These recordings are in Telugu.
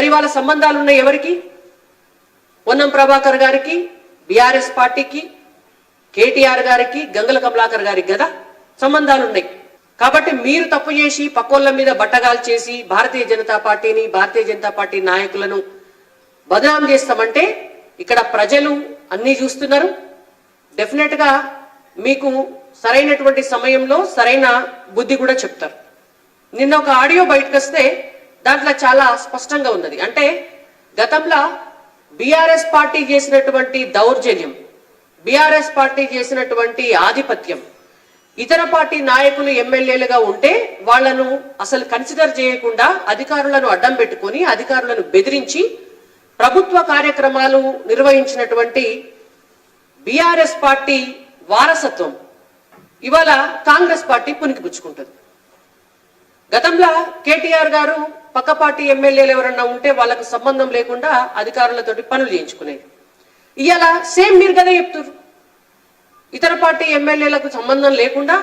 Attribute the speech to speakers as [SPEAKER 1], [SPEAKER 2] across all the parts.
[SPEAKER 1] మరి వాళ్ళ సంబంధాలు ఉన్నాయి ఎవరికి? పొన్నం ప్రభాకర్ గారికి బీఆర్ఎస్ పార్టీకి కేటీఆర్ గారికి గంగల కమలాకర్ గారికి కదా సంబంధాలు ఉన్నాయి. కాబట్టి మీరు తప్పు చేసి పక్కోళ్ళ మీద బట్టగాలు చేసి భారతీయ జనతా పార్టీని భారతీయ జనతా పార్టీ నాయకులను బదనాం చేస్తామంటే ఇక్కడ ప్రజలు అన్ని చూస్తున్నారు. డెఫినెట్గా మీకు సరైనటువంటి సమయంలో సరైన బుద్ధి కూడా చెప్తారు. నిన్న ఒక ఆడియో బయటకు వస్తే దాంట్లో చాలా స్పష్టంగా ఉన్నది. అంటే గతంలో బీఆర్ఎస్ పార్టీ చేసినటువంటి దౌర్జన్యం బీఆర్ఎస్ పార్టీ చేసినటువంటి ఆధిపత్యం ఇతర పార్టీ నాయకులు ఎమ్మెల్యేలుగా ఉంటే వాళ్ళను అసలు కన్సిడర్ చేయకుండా అధికారులను అడ్డం పెట్టుకొని అధికారులను బెదిరించి ప్రభుత్వ కార్యక్రమాలు నిర్వహించినటువంటి బీఆర్ఎస్ పార్టీ వారసత్వం ఇవాళ కాంగ్రెస్ పార్టీ పునికిపుచ్చుకుంటుంది గతంలో కేటీఆర్ గారు పక్క పార్టీ ఎమ్మెల్యేలు ఎవరన్నా ఉంటే వాళ్ళకు సంబంధం లేకుండా అధికారులతోటి పనులు చేయించుకునేది. ఇవాళ సేమ్ మీరు కదా చెప్తున్నారు ఇతర పార్టీ ఎమ్మెల్యేలకు సంబంధం లేకుండా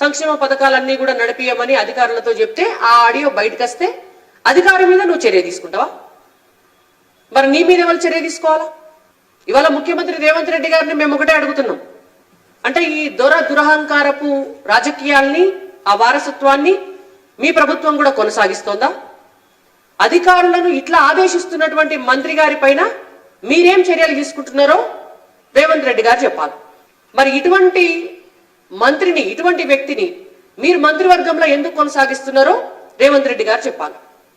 [SPEAKER 1] సంక్షేమ పథకాలన్నీ కూడా నడిపియమని అధికారులతో చెప్తే ఆ ఆడియో బయటకు వస్తే అధికారి మీద నువ్వు చర్య తీసుకుంటావా? మరి నీ మీద ఎవరు చర్య తీసుకోవాలా? ఇవాళ ముఖ్యమంత్రి రేవంత్ రెడ్డి గారిని మేము ఒకటే అడుగుతున్నాం. అంటే ఈ దొర దురహంకారపు రాజకీయాల్ని ఆ వారసత్వాన్ని మీ ప్రభుత్వం కూడా కొనసాగిస్తోందా? అధికారులను ఇట్లా ఆదేశిస్తున్నటువంటి మంత్రి గారి పైన మీరేం చర్యలు తీసుకుంటున్నారో రేవంత్ రెడ్డి గారు చెప్పాలి. మరి ఇటువంటి మంత్రిని ఇటువంటి వ్యక్తిని మీరు మంత్రివర్గంలో ఎందుకు కొనసాగిస్తున్నారో రేవంత్ రెడ్డి గారు చెప్పాలి.